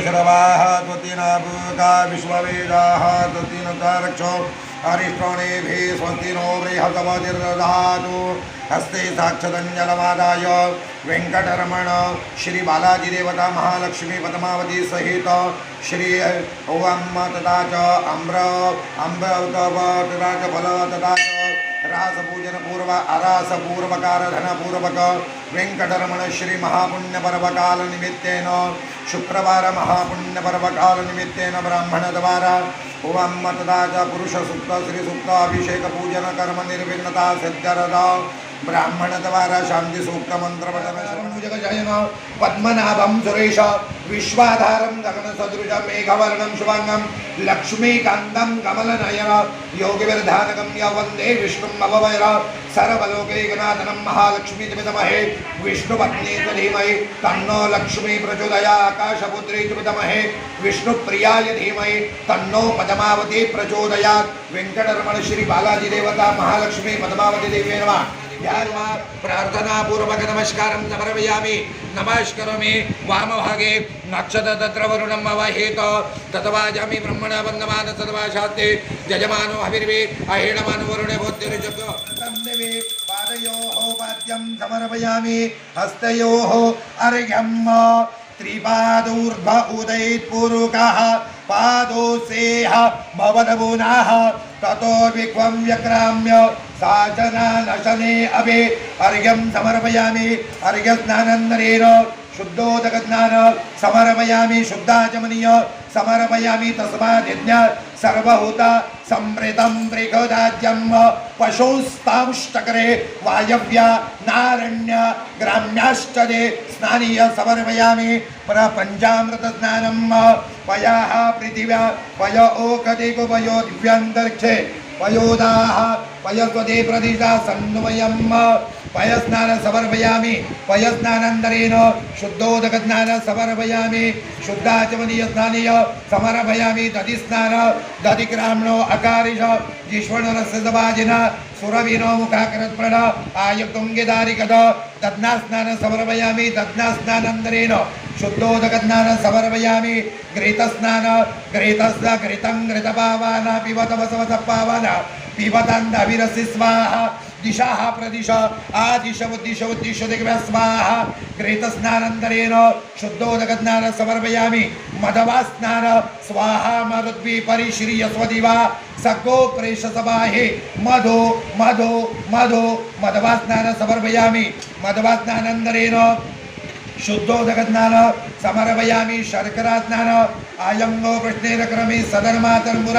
वृद्धशरवाः त्वतीनाभूका विश्ववेदाः त्वतीनतारक्षो अरिष्टोणेभिः स्वस्ति नो बृहतमतिर्दधातु। हस्ते साक्षदञ्जलमादाय वेङ्कटरमण श्री बालाजीदेवता महालक्ष्मी पद्मावती सहित श्री ओम तथा च अम्र अम्ब तथा च फल तथा रासपूजन पूर्व अरास पूर्वकार धन पूर्वक वेंकटरमण श्री महापुण्य पर्वकाल निमित्तेन शुक्रवार महापुण्य पर्वकाल निमित्तेन ब्राह्मण द्वारा ओम तथा च कर्म निर्विघ्नता सिद्ध्यरद ब्राह्मण द्वारा शांति सूक्त मंत्र पठन जयन। पद्मनाभम सुरेश, विश्वाधारं गगन सदृश मेघवर्णं शुभांगं लक्ष्मीकान्तं कमलनयन योगिविर्धानगम्य वंदे विष्णुं अववैर सर्वलोकैकनाथनं महालक्ष्मी विदमहे विष्णुपत्नी धीमहि तन्नो लक्ष्मी प्रचोदया, आकाशपुत्री च विदमहे विष्णुप्रियाय धीमहि, तन्नो पद्मावती प्रचोदयात्, वेङ्कटरमण श्री बालाजी देवता, महालक्ष्मी पद्मावती देवी नमः। ध्यात्वा प्रार्थनापूर्वक नमस्कारं समर्पयामि नमस्करोमि वामभागे नक्षत तत्र वरुणम् अवहेत ततवाजामि ब्रह्मणा वन्दमान तद्वा शास्ते यजमानो हविर्वे अहेणमानो वरुणे भूतिर्जगो तन्देवे पादयोः ततो व्यक्राम्य సాచనాశనే అవి అర్ఘ్యం సమర్పయామి అర్ఘ్యస్నానందరేణ శుద్ధోదకజ్ఞాన సమర్పయామి శుద్ధాచమనీయ సమర్పయామి తస్మాదిజ్ఞ సర్వహుత సంప్రితం త్రిగోదాజ్యం పశుస్తాంష్టకరే వాయవ్య నారణ్య గ్రామ్యాశ్చరే స్నానీయ సమర్పయామి పర పంచామృత స్నానం పయా పృథివ్యా పయ ఓకదిగుపయో దివ్యాంతరిక్షే పయోదాహ పయస్వదే ప్రతిష్ట సన్వయం పయస్నాన సమర్పయామి పయస్నానంతరేణ శుద్ధోదక స్నాన సమర్పయామి శుద్ధాచమనీయ స్నానీయ సమర్పయామి దది స్నాన దది గ్రామ్ణో అకారిష జిష్వణురసభాజిన సురవినో ముఖాకరత్ప్రణ ఆయుక్తుంగిదారికథ దద్నా స్నాన సమర్పయామి దద్నా ಶುದ್ಧೋದಕಜ್ಞಾನ ಸಮರ್ಪಯಾಮಿ ಗೃಹೀತಸ್ನಾನ ಗೃಹೀತಸ್ನ ಗೃಹಿತಂ ಗೃತಭಾವಾನ ಪಿಬತ ಬಸವಸಪ್ಪಾವಾನ ಪಿಬತಂದ ಅಭಿರಸಿ ಸ್ವಾಹ ದಿಶಾಹ ಪ್ರದಿಶ ಆ ದಿಶ ಉದ್ದಿಶ ಉದ್ದಿಶ ದಿಗ್ವ್ಯ ಸ್ವಾಹ ಗೃಹೀತಸ್ನಾನಂತರೇನ ಶುದ್ಧೋದಕಜ್ಞಾನ ಸಮರ್ಪಯಾಮಿ ಮದವಾ ಸ್ನಾನ ಸ್ವಾಹ ಮರುದ್ವಿ ಪರಿಶ್ರೀಯ ಸ್ವದಿವಾ ಸಕೋ ಪ್ರೇಷ ಸಭಾಹಿ ಮಧು ಮಧು ಮಧು ಮದವಾ ಸ್ನಾನ ಸಮರ್ಪಯಾಮಿ ಮದವಾ ಸ್ನಾನಂದರೇನ శుద్ధోదకజ్ఞాన సమరవయామి శర్కరాజ్ఞాన అయం నో కృష్ణేర క్రమే సధర్మాతర్ముర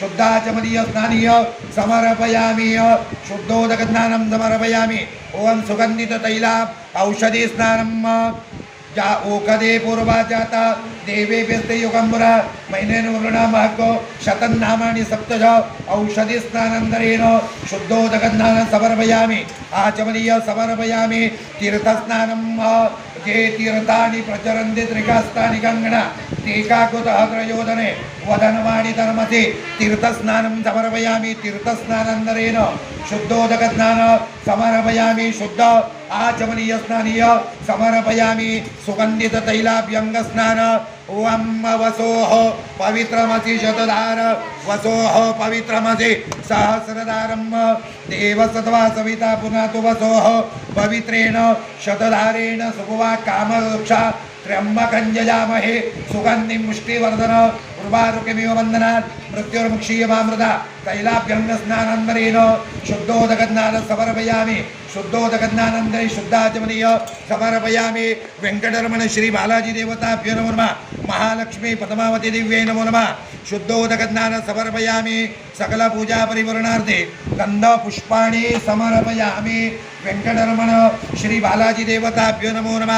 शुद्धाचमदीय स्नानीय समर्पयामि शुद्धोदकस्नानं समर्पयामि ॐ सुगन्धिततैला औषधि स्नानं जा ओकदे पूर्वा जाता देवेभ्यस्ते युगम्बुर मैनेन वृणामहको शतं नामानि सप्तज औषधि स्नानन्तरेण शुद्धोदकस्नानं समर्पयामि आचमनीय समर्पयामि तीर्थस्नानं ये तीर्थानि प्रचरन्ति त्रिकास्तानि गङ्गणा टीकाकृतः त्रयोदने वदनवाणि धर्मति तीर्थस्नानं समर्पयामि तीर्थस्नानन्तरेण शुद्धोदकस्नान समर्पयामि शुद्ध आचमनीय स्नानीय समर्पयामि सुगन्धिततैलाभ्यङ्गस्नान ओम वसोः पवित्रमसि शतधार वसोः पवित्रमसि सहस्रधारं देवसत्वा सविता पुनः तु वसोः पवित्रेण शतधारेण सुभुवा कामवृक्षा त्र्यम्बकञ्जयामहे सुगन्धिं मुष्टिवर्धन उर्वारुकमिव वन्दनात्। మృత్యుర్ముక్షీయమామృత తైలాభ్యంగ స్నానందరేనో శుద్ధోదగజ్ఞానం సమర్పయామి శుద్ధోదగజ్ఞానందరి శుద్ధాచమనీయో సమర్పయామి వెంకటరమణ శ్రీ బాలాజీ దేవతాభ్యో నమో నమ మహాలక్ష్మి పదమావతి దివ్యై నమో నమ శుద్ధోదగజ్ఞానం సమర్పయామి సకల పూజా పరిపూరణార్థి గంధ పుష్పాణి సమర్పయామి వెంకటరమణ శ్రీ బాలాజీ దేవతాభ్యో నమో నమ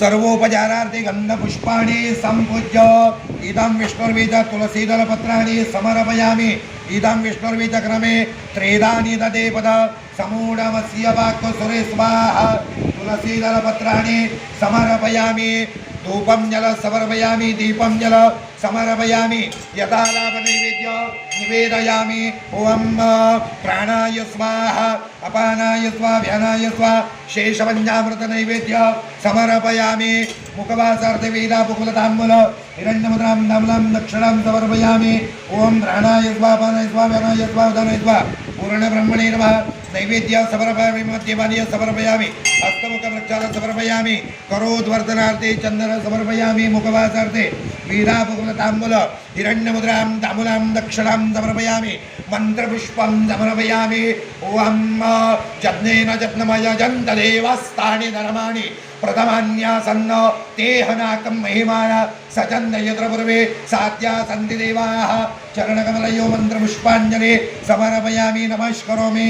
सर्वोपचारार्थे गन्धपुष्पाणि सम्पूज्य इदं विष्णुर्वीज तुलसीदलपत्राणि समर्पयामि इदं विष्णुर्वीज क्रमे त्रेदानि ददे पद समूढमस्य वाक्यसुरे स्वाहा तुलसीदलपत्राणि समर्पयामि धूपं जल समर्पयामि दीपं जल समर्पयामि यथालाभनैवेद्य निवेदयामि నివేదయామి ఓం ప్రాణాయ స్వాహ అపానాయ స్వా వ్యానాయ స్వా శేషవంజామృత నైవేద్య సమర్పయామి ముఖవాసార్థవీలాపుకులతాంబుల హిరణ్యముద్రాం నమలం దక్షిణాం సమర్పయామి ఓం ప్రాణాయ స్వాపానాయ స్వా వ్యానాయ స్వా ఉదానాయ స్వా పూర్ణబ్రహ్మణే నమ नैवेद्य समर्पयामि मध्यमानीय समर्पयामि हस्तमुखवृक्षालं समर्पयामि करोद्वर्धनार्थे चन्दन समर्पयामि, मुखवासार्थे, वीरापुकुलताम्बुल, हिरण्यमुद्रां ताम्बुलां दक्षिणां समर्पयामि, मन्त्रपुष्पं समर्पयामि ॐ जज्ञेन जज्ञमय जन्तदेवस्तानि धर्माणि प्रथमान्यासन्न, तेहनाकं महिमान सचन्न यत्र सात्या सन्ति देवाः, चरणकमलयो मन्त्रपुष्पाञ्जलि समर्पयामि, नमस्करोमि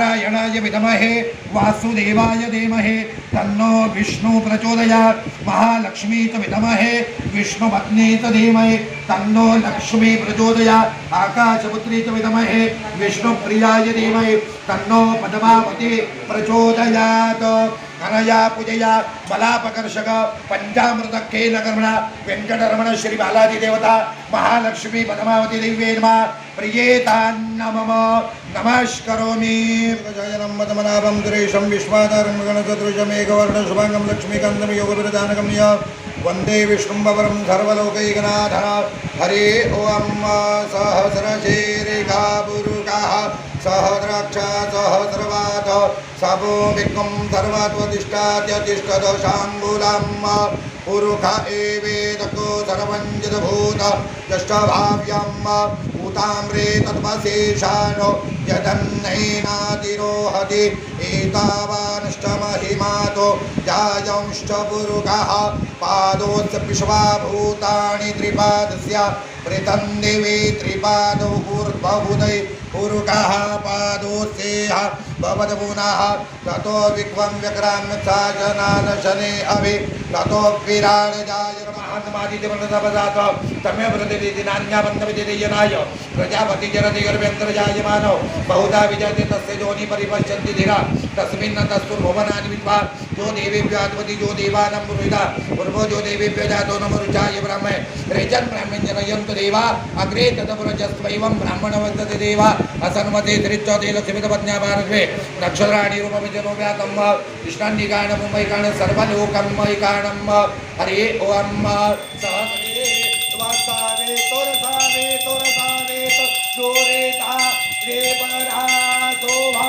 नारायणाय विदमहे वासुदेवाय धीमहे, तन्नो विष्णु प्रचोदया, महालक्ष्मी च विदमहे विष्णुपत्नी च धीमहि, तन्नो लक्ष्मी प्रचोदया, आकाशपुत्री च विदमहे विष्णुप्रियाय धीमहि, तन्नो पद्मावती प्रचोदयात्। अनया पूजया बलापकर्षक पंचामृत केन कर्मणा वेंकटरमण श्री बालाजी देवता, महालक्ष्मी पद्मावती दिव्ये नमः। प्रियेतान्न मम नमस्करोमि। गजाननं पद्मनाभं सुरेशं विश्वाधारं गणसदृशमेकवर्णं शुभाङ्गं लक्ष्मीकान्तं योगविरदानकं य वंदे विष्णुं वरं सर्वलोकैकनाथः। हरे ॐ सहस्रशेरिका पुरुकाः सहद्राक्षा सहस्रवाद सबो विकं सर्वत्वतिष्ठात्यतिष्ठदशाङ्गुलम् पुरुष एवेदको सर्वञ्जितभूत यष्टभाव्यम्। भूताम्रे तद्वशेषानो यदन्नैनातिरोहति एतावानष्टमहिमातो जायंश्च पादोश्च पादोस्य विश्वाभूतानि त्रिपादस्य पृथन् दिवि त्रिपादौ पादोस्येह ततो विक्वं व्यक्राम्य शने अभि, ततो विराडजाय महात्मादित्यमनसपदात तमेव प्रतिदिति नान्याबन्धविधियनाय प्रजापति जरदिगर्भ्यन्तर्जायमानो बहुधा विजयते तस्य जोनि परिपश्यन्ति धीरा तस्तु भुवनानि विद्वा जो देवेभ्यात्मति जो देवानं पुरोहिता पूर्वो जो देवेभ्यो जातो नम रुचाय ब्रह्मे। रेचन् ब्राह्मण जनयन्तु देवा, अग्रे तदपुरजस्वैवं ब्राह्मणवन्तति देवा। असन्मते त्रिचौते लक्ष्मीतपत्न्या भारद्वे नक्षत्राणि रूपमिजनो व्यातं कृष्णान्निकाण मुम्बैकाण सर्वलोकं मैकाणं हरे ॐ सहसरे स्वासावे, तोरसावे तोरसावे तोरेता देवरा शोभा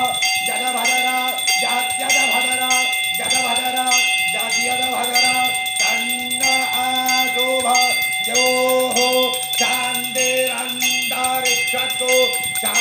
যারা